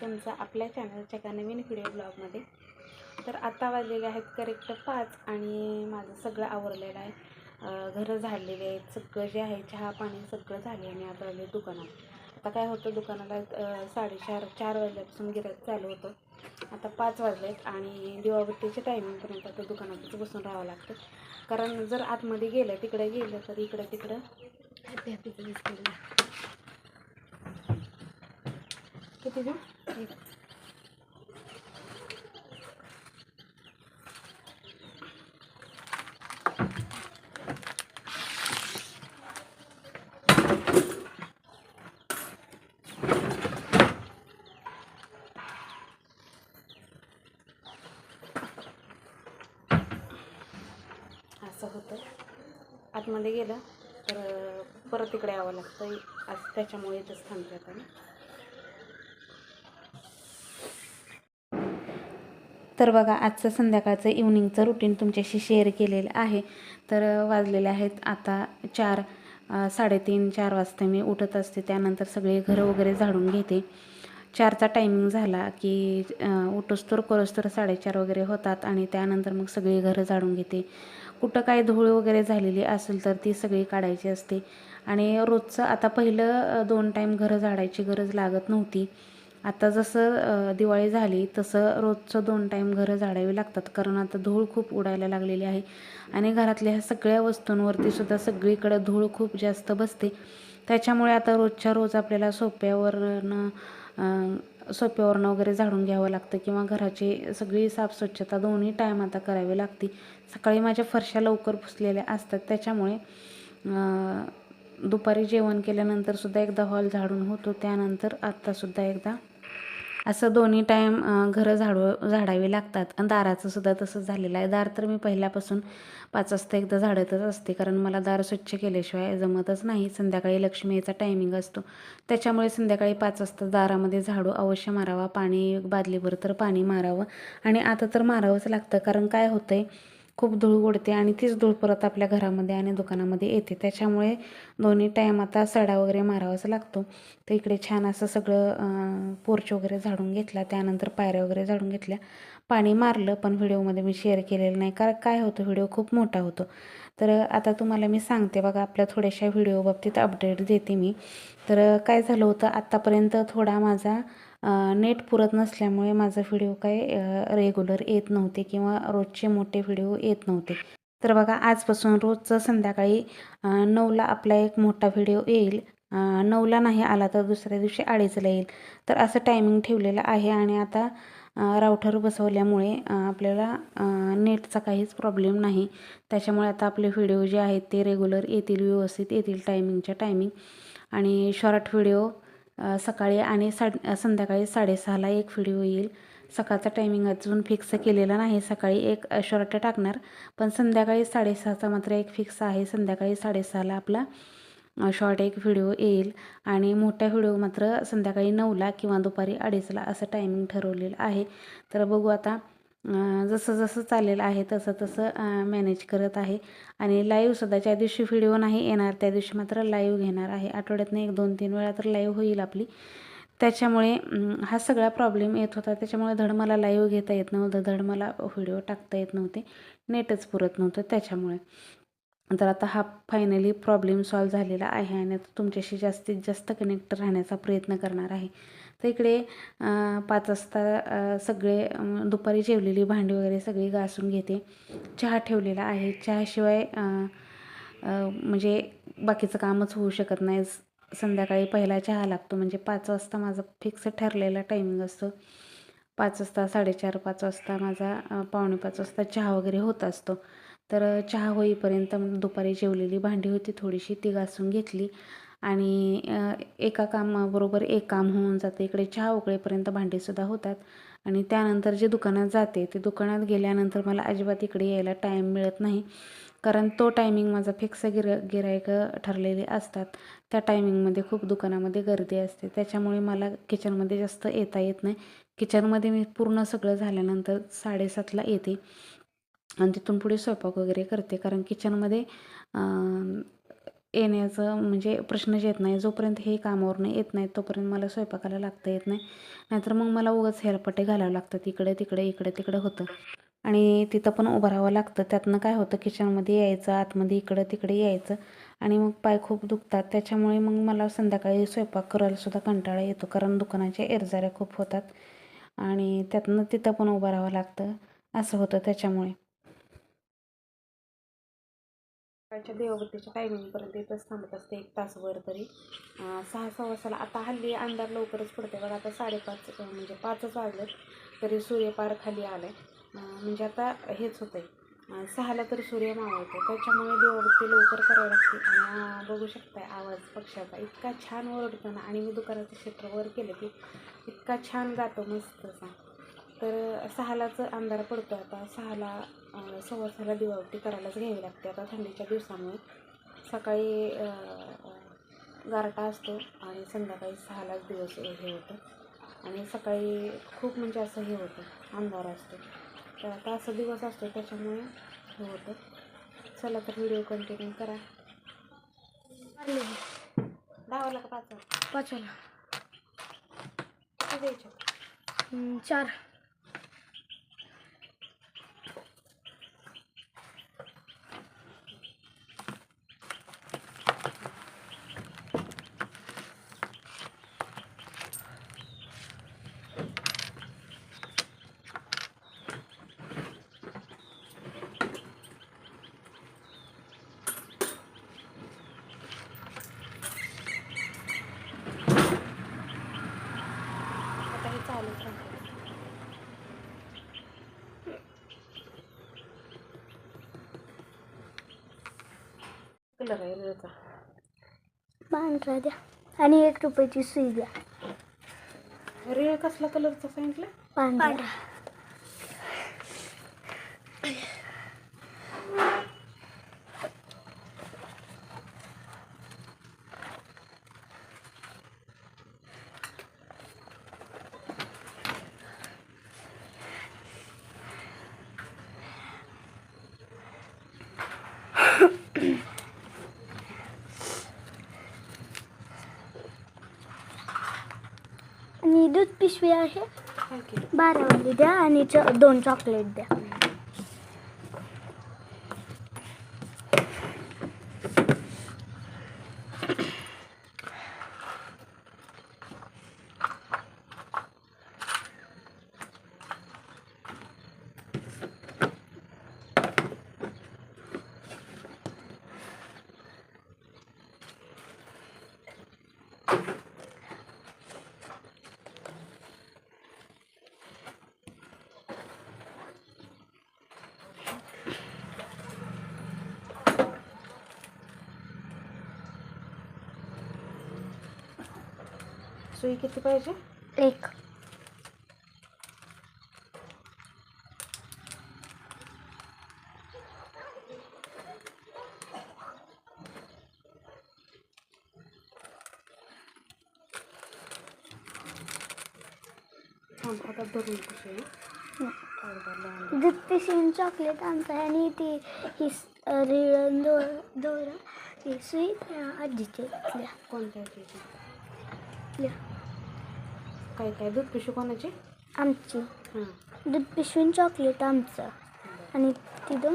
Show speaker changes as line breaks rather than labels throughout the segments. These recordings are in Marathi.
तुमचं आपल्या चॅनलच्या एका नवीन व्हिडिओ ब्लॉगमध्ये तर आता वाजलेले आहेत करेक्ट पाच आणि माझं सगळं आवरलेलं आहे. घरं झालेले आहेत सगळं जे आहे चहा पाणी सगळं झाले आणि आता आले दुकानात. आता काय होतं दुकानाला साडेचार चार वाजल्यापासून गिरायक चालू होतं. आता पाच वाजलेत आणि दिवाबत्तीच्या टायमिंगपर्यंत आता दुकानातच बसून राहावं लागतं. कारण जर आतमध्ये गेलं तिकडे गेलं तर इकडं तिकडं हॅपी हॅपीचं दिसतं किती देऊ एक. असं होतं. आतमध्ये गेलं तर परत इकडे यावं लागतं असं त्याच्यामुळे इथंच थांबते आता तर बघा आजचं संध्याकाळचं इव्हनिंगचं रुटीन तुमच्याशी शेअर केलेलं आहे. तर वाजलेले आहेत आता चार साडेतीन चार वाजता मी उठत असते. त्यानंतर सगळे घरं वगैरे झाडून घेते. चारचा टायमिंग झाला की उठोस्तोर करोस्तोर साडेचार वगैरे होतात आणि त्यानंतर मग सगळी घरं झाडून घेते. कुठं काय धूळ वगैरे झालेली असेल तर ती सगळी काढायची असते. आणि रोजचं आता पहिलं दोन टाईम घरं झाडायची गरज लागत नव्हती. आता जसं दिवाळी झाली तसं रोजचं दोन टाईम घरं झाडावी लागतात. कारण आता धूळ खूप उडायला लागलेली आहे. आणि घरातल्या ह्या सगळ्या वस्तूंवरती सुद्धा धूळ खूप जास्त बसते. त्याच्यामुळे आता रोजच्या रोज आपल्याला सोप्यावरनं सोप्यावरनं वगैरे झाडून घ्यावं लागतं किंवा घराची सगळी साफस्वच्छता दोन्ही टाईम आता करावी लागते. सकाळी माझ्या फरशा लवकर पुसलेल्या असतात. त्याच्यामुळे दुपारी जेवण केल्यानंतर सुद्धा एकदा हॉल झाडून होतो. त्यानंतर आत्तासुद्धा एकदा असं दोन्ही टाईम घरं झाडू झाडावी लागतात. आणि दाराचं सुद्धा तसंच झालेलं आहे. दार तर मी पहिल्यापासून पाच वाजता एकदा झाडतच असते. कारण मला दार स्वच्छ केल्याशिवाय जमतच नाही. संध्याकाळी लक्ष्मीचा टायमिंग असतो. त्याच्यामुळे संध्याकाळी पाच वाजता दारामध्ये झाडू अवश्य मारावा. पाणी बादलीभर तर पाणी मारावं. आणि आता तर मारावंच लागतं. कारण काय होतं आहे खूप धूळ उडते आणि तीच धूळ परत आपल्या घरामध्ये आणि दुकानामध्ये येते. त्याच्यामुळे दोन्ही टाईम आता सडा वगैरे मारावाच लागतो. तर इकडे छान असं सगळं पोर्च वगैरे झाडून घेतला. त्यानंतर पायऱ्या वगैरे झाडून घेतल्या. पाणी मारलं पण व्हिडिओमध्ये मी शेअर केलेलं नाही. कारण काय होतं व्हिडिओ खूप मोठा होतो. तर आता तुम्हाला मी सांगते बघा आपल्या थोड्याशा व्हिडिओ बाबतीत अपडेट देते मी. तर काय झालं होतं आत्तापर्यंत थोडा माझा नेट पुरत नसल्यामुळे माझा व्हिडिओ काय रेग्युलर येत नव्हते किंवा रोजचे मोठे व्हिडिओ येत नव्हते. तर बघा आजपासून रोजचं संध्याकाळी नऊला आपला एक मोठा व्हिडिओ येईल. नऊला नाही आला तर दुसऱ्या दिवशी अडीचला येईल. तर असं टायमिंग ठेवलेलं आहे आणि आता अ, राऊटर बसवल्यामुळे आपल्याला नेटचा काहीच प्रॉब्लेम नाही. त्याच्यामुळे आता आपले व्हिडिओ जे आहेत ते रेग्युलर येतील व्यवस्थित येतील टायमिंगच्या टायमिंग आणि शॉर्ट व्हिडिओ सकाळी आणि साड संध्याकाळी साडेसहाला एक व्हिडिओ येईल. सकाळचा टायमिंग अजून फिक्स केलेला नाही. सकाळी एक शॉर्ट टाकणार. पण संध्याकाळी साडेसहाचा मात्र एक फिक्स आहे. संध्याकाळी साडेसहाला आपला शॉर्ट एक व्हिडिओ येईल. आणि मोठा व्हिडिओ मात्र संध्याकाळी नऊला किंवा दुपारी अडीचला असं टायमिंग ठरवलेलं आहे. तर बघू आता जसं जसं चाललेलं आहे तसं तसं मॅनेज करत आहे. आणि लाईव्हसुद्धा ज्या दिवशी व्हिडिओ नाही येणार त्या दिवशी मात्र लाईव्ह घेणार आहे. आठवड्यातनं एक दोन तीन वेळा तर लाईव्ह होईल आपली. त्याच्यामुळे हा सगळा प्रॉब्लेम येत होता. त्याच्यामुळे धड मला लाईव्ह घेता येत नव्हतं. धड मला व्हिडिओ टाकता येत नव्हते. नेटच पुरत नव्हतं त्याच्यामुळे. तर आता हा फायनली प्रॉब्लेम सॉल्व झालेला आहे आणि आता तुमच्याशी जास्तीत जास्त कनेक्ट राहण्याचा प्रयत्न करणार आहे. तर इकडे पाच वाजता सगळे दुपारी जेवलेली भांडी वगैरे सगळी घासून घेते. चहा ठेवलेला आहे. चहाशिवाय म्हणजे बाकीचं कामच होऊ शकत नाही. स- संध्याकाळी पहिला चहा लागतो. म्हणजे पाच वाजता माझा फिक्स ठरलेला टायमिंग असतो. पाच वाजता साडेचार पाच वाजता माझा पावणे पाच वाजता चहा वगैरे होत असतो. तर चहा होईपर्यंत मग दुपारी जेवलेली भांडी होती थोडीशी ती घासून घेतली. आणि एका कामाबरोबर एक काम होऊन जाते. इकडे चहा उकळेपर्यंत भांडीसुद्धा होतात. आणि त्यानंतर जे दुकानात जाते ते दुकानात गेल्यानंतर मला अजिबात इकडे यायला टाईम मिळत नाही. कारण तो टायमिंग माझा फिक्स गिर गिरायक ठरलेले असतात. त्या टायमिंगमध्ये खूप दुकानामध्ये गर्दी असते. त्याच्यामुळे मला किचनमध्ये जास्त येता येत नाही. किचनमध्ये मी पूर्ण सगळं झाल्यानंतर साडेसातला येते. आणि तिथून पुढे स्वयंपाक वगैरे करते. कारण किचनमध्ये येण्याचं म्हणजे प्रश्नच येत नाही. जोपर्यंत हे कामावरनं येत नाही तोपर्यंत मला स्वयंपाकाला लागता येत नाही. नाहीतर मग मला उगाच हेलपट्टे घालावं लागतात. इकडे तिकडे इकडे तिकडे होतं. आणि तिथं पण उभं राहावं लागतं. त्यातनं काय होतं किचनमध्ये यायचं आतमध्ये इकडं तिकडे यायचं. आणि मग पाय खूप दुखतात. त्याच्यामुळे मग मला संध्याकाळी स्वयंपाक करायलासुद्धा कंटाळा येतो. कारण दुकानाच्या एरजाऱ्या खूप होतात. आणि त्यातनं तिथं पण उभं राहावं लागतं. असं होतं त्याच्यामुळे. सकाळच्या देवगतीच्या टायमिंगपर्यंत इथंच थांबत असते एक तासभर तरी. सहा सहा वाजताला आता हल्ली अंधार लवकरच पडते बघा आता साडेपाच म्हणजे पाचच वाजलेत तरी सूर्यपार खाली आलं म्हणजे आता हेच होतं आहे सहाला तर सूर्य मावळतो त्याच्यामुळे देवगती लवकर करावी लागते. आणि बघू शकताय आवाज पक्षाचा इतका छान ओरडतो ना आणि मी दुकानाचं क्षेत्र वर केलं की इतका छान गातो मस्त असा तर सहालाच अंधार पडतो आता. सहाला सहाला दिवाबत्ती करायलाच घ्यावी लागते. आता थंडीच्या दिवसामुळे सकाळी गारटा असतो आणि संध्याकाळी सहालाच दिवस हे होतं. आणि सकाळी खूप म्हणजे असं हे होतं अंधार असतो. तर आता असं दिवस असतो त्याच्यामुळे हे होतं. चला तर व्हिडिओ कंटिन्यू करा. दहावाला का पाच
पाचवाला
किती द्यायचे?
हम्म, चार
आता हे चालूच राहतं कलर आहे
पांढरा द्या आणि एक रुपयाची सुई द्या.
रेड कसला कलरचा सांगितलं?
पांढरा आणि दूध पिशवी आहे.
काय केलं
बारावाली द्या आणि च दोन चॉकलेट द्या.
सुई किती पाहिजे?
एक. पिशवी चॉकलेट आमचं आणि ती ही रिळण दो दोरा ही सुई त्या आजीची. इथल्या
कोणत्या ह्याची? काय काय? दूध पिशवी कोणाची?
आमची.
हां.
दूध पिशवी चॉकलेट आमचं. आणि ती दोन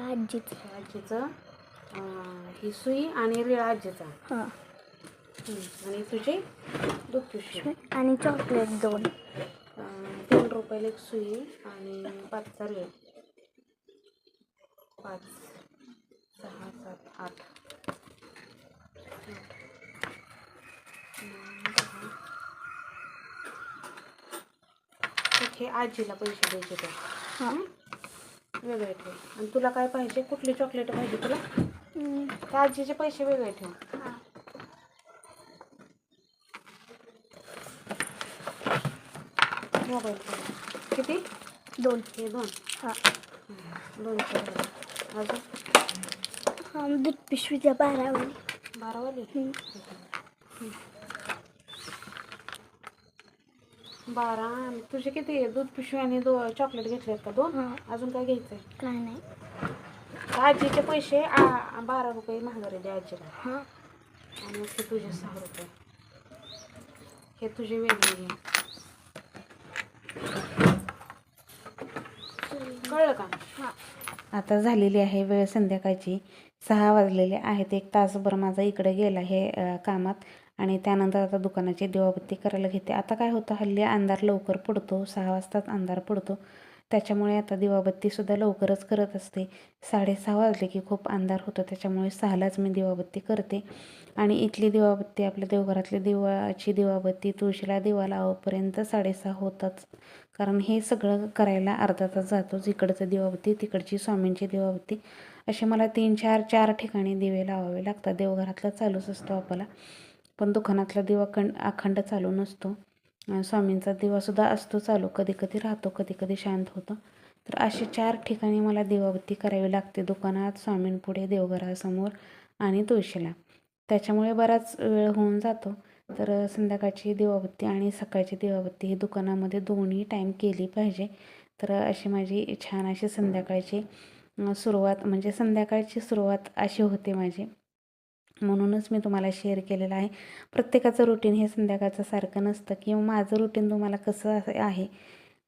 आजीचं.
आजीचं अं, ही सुई आणि रिळा आजीचा.
हां.
आणि तुझी दूध पिशवी.
आणि चॉकलेट दोन.
अं, तीन रुपयाला एक सुई आणि पाचचा रेळ. पाच सहा सात आठ. आहे आजीला पैसे द्यायचे ते.
हां.
वेगळे ठेव. आणि तुला काय पाहिजे? कुठली चॉकलेट पाहिजे तुला. त्या आजीचे पैसे वेगळे ठेव.
हां.
मोबाईल किती?
दोन.
हे दोन.
हां.
दोनशे अजून?
हां दूध पिशवी द्या बारावाली
बारावाली
हम्म.
बारा आणि तुझे किती आहे? दूध पिशवी आणि दो चॉकलेट घेतलेत का दोन?
हां.
अजून काय घ्यायचं आहे
काय नाही.
आजीचे पैसे आ- बारा रुपये महागारी द्या आजीला.
हां.
आणि हे तुझे सहा रुपये. हे तुझे वेगळे घे. कळलं का?
हां.
आता झालेली आहे वेळ संध्याकाळची. सहा वाजलेले आहेत. एक तासभर माझा इकडे गेला हे अ, कामात. आणि त्यानंतर आता दुकानाची दिवाबत्ती करायला घेते. आता काय होतं हल्ली अंधार लवकर पडतो सहा वाजताच अंधार पडतो. त्याच्यामुळे आता दिवाबत्तीसुद्धा लवकरच करत असते. साडेसहा वाजले की खूप अंधार होतो त्याच्यामुळे सहालाच मी दिवाबत्ती करते. आणि इथली दिवाबत्ती आपल्या देवघरातली दिवाची दिवाबत्ती तुळशीला दिवा लावपर्यंत साडेसहा होतात कारण हे सगळं करायला अर्धा तास जातोच इकडचं दिवाबत्ती तिकडची स्वामींची दिवाबत्ती. असे मला तीन चार चार ठिकाणी दिवे लावावे लागतात. देवघरातला चालूच असतो आपला. पण दुकानातला दिवा खंड अखंड चालू नसतो. स्वामींचा दिवासुद्धा असतो चालू. कधी कधी राहतो कधी कधी शांत होतो. तर असे चार ठिकाणी मला दिवाबत्ती करावी लागते. दुकानात स्वामींपुढे देवघरासमोर आणि तुळशीला. त्याच्यामुळे बराच वेळ होऊन जातो. तर संध्याकाळची दिवाबत्ती आणि सकाळची दिवाबत्ती ही दुकानामध्ये दोन्ही टाईम केली पाहिजे. तर अशी माझी छान अशी संध्याकाळची सुरुवात म्हणजे संध्याकाळची सुरुवात अशी होते माझी. म्हणूनच मी तुम्हाला शेअर केलेलं आहे. प्रत्येकाचं रुटीन हे संध्याकाळचं सारखं नसतं किंवा माझं रुटीन तुम्हाला कसं असं आहे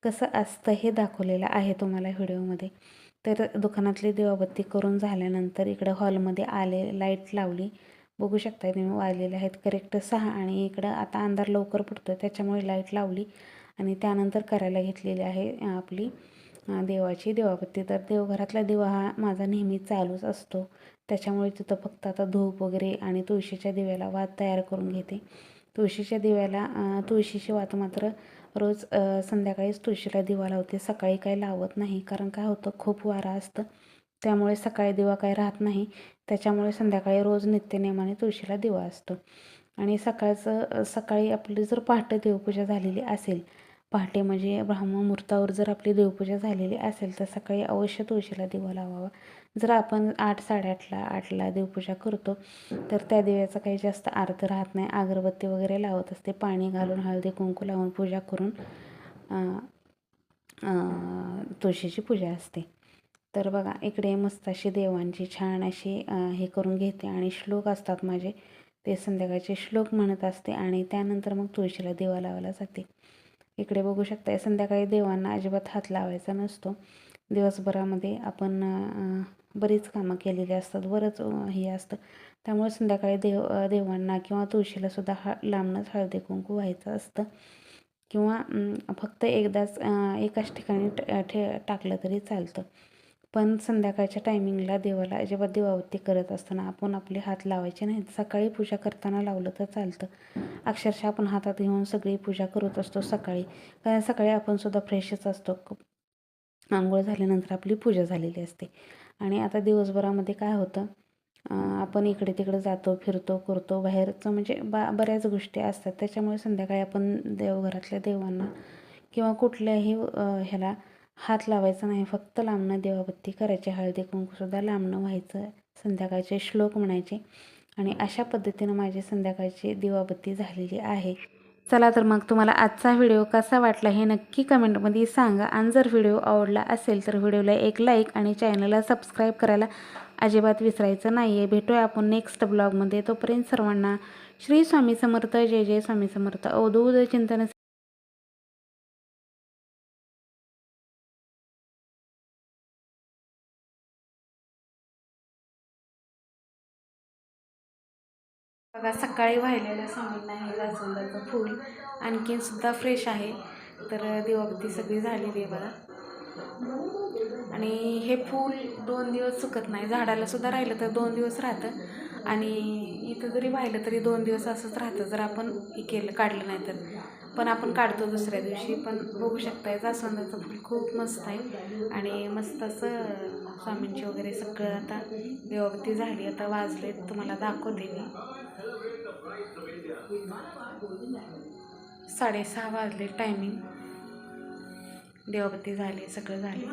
कसं असतं हे दाखवलेलं आहे तुम्हाला व्हिडिओमध्ये तर दुकानातली दिवाबत्ती करून झाल्यानंतर इकडं हॉलमध्ये आले लाइट लावली. बघू शकता तुम्ही वाजलेले आहेत. करेक्ट सहा आणि इकडं आता अंधार लवकर पडतो त्याच्यामुळे लाइट लावली आणि त्यानंतर करायला घेतलेली आहे आपली देवाची देवापत्ती तर देवघरातला दिवा हा माझा नेहमी चालूच असतो. त्याच्यामुळे तिथं फक्त आता धूप वगैरे आणि तुळशीच्या दिव्याला वात तयार करून घेते. तुळशीच्या दिव्याला तुळशीची वात मात्र रोज संध्याकाळीच तुळशीला दिवा लावते. सकाळी काही लावत नाही कारण काय होतं खूप वारा असतं. त्यामुळे सकाळी दिवा काही राहत नाही. त्याच्यामुळे संध्याकाळी रोज नित्यनेमाने तुळशीला दिवा असतो. आणि सकाळचं सकाळी आपली जर पहाटे देवपूजा झालेली असेल पहाटे म्हणजे ब्राह्ममुहूर्तावर जर आपली देवपूजा झालेली असेल तर सकाळी अवश्य तुळशीला दिवा लावावा. जर आपण आठ साडेआठला आठला देवपूजा करतो तर त्या दिव्याचा काही जास्त अर्थ राहत नाही. अगरबत्ती वगैरे लावत असते पाणी घालून हळदी कुंकू लावून पूजा करून तुळशीची पूजा असते. तर बघा इकडे मस्त अशी देवांची छान अशी हे करून घेते आणि श्लोक असतात माझे. ते संध्याकाळचे श्लोक म्हणत असते आणि त्यानंतर मग तुळशीला दिवा लावायला जाते. इकडे बघू शकता संध्याकाळी देवांना अजिबात हात लावायचा नसतो. दिवसभरामध्ये आपण बरीच कामं केलेली असतात बरंच हे असतं. त्यामुळे संध्याकाळी देव देवांना किंवा तुळशीलासुद्धा हा लांबणंच हळदी कुंकू व्हायचं असतं. किंवा फक्त एकदाच एकाच ठिकाणी ठे टाकलं तरी चालतं. पण संध्याकाळच्या टायमिंगला देवाला अजिबात देवावती करत असताना आपण आपले हात लावायचे नाहीत. सकाळी पूजा करताना लावलं तर चालतं. अक्षरशः आपण हातात घेऊन सगळी पूजा करत असतो सकाळी. कारण सकाळी आपण सुद्धा फ्रेशच असतो. आंघोळ झाल्यानंतर आपली पूजा झालेली असते. आणि आता दिवसभरामध्ये काय होतं? आपण इकडे तिकडे जातो फिरतो करतो. बाहेरचं म्हणजे बा बऱ्याच गोष्टी असतात. त्याच्यामुळे संध्याकाळी आपण देवघरातल्या देवांना किंवा कुठल्याही ह्याला हात लावायचा नाही फक्त लांबणं देवाबत्ती करायची हळदी कुंकूसुद्धा लांबणं व्हायचं संध्याकाळचे श्लोक म्हणायचे. आणि अशा पद्धतीनं माझी संध्याकाळची दिवाबत्ती झालेली आहे. चला तर मग तुम्हाला आजचा व्हिडिओ कसा वाटला हे नक्की कमेंटमध्ये सांगा. आणि जर व्हिडिओ आवडला असेल तर व्हिडिओला एक लाईक आणि चॅनलला सबस्क्राईब करायला अजिबात विसरायचं नाही आहे भेटूया आपण नेक्स्ट ब्लॉगमध्ये. तोपर्यंत सर्वांना श्री स्वामी समर्थ जय जय स्वामी समर्थ. अवधूत चिंतन बघा सकाळी वाहिलेलं स्वामींना आहे जास्वंदाचं फूल आणखीन सुद्धा फ्रेश आहे. तर दिवाबत्ती सगळी झालेली आहे बघा. आणि हे फूल दोन दिवस सुकत नाही. झाडाला सुद्धा राहिलं तर दोन दिवस राहतं. आणि इथं जरी वाहिलं तरी दोन दिवस असंच राहतं. जर आपण हे केलं काढलं नाही तर. पण आपण काढतो दुसऱ्या दिवशी. पण बघू शकताय जास्वंदाचं फूल खूप मस्त आहे. आणि मस्त असं स्वामींची वगैरे सगळं आता दिवाबत्ती झाली. आता वाजले तुम्हाला दाखवते मी. साडेसहा वाजले टायमिंग देवबत्ती झाली सगळं झाले.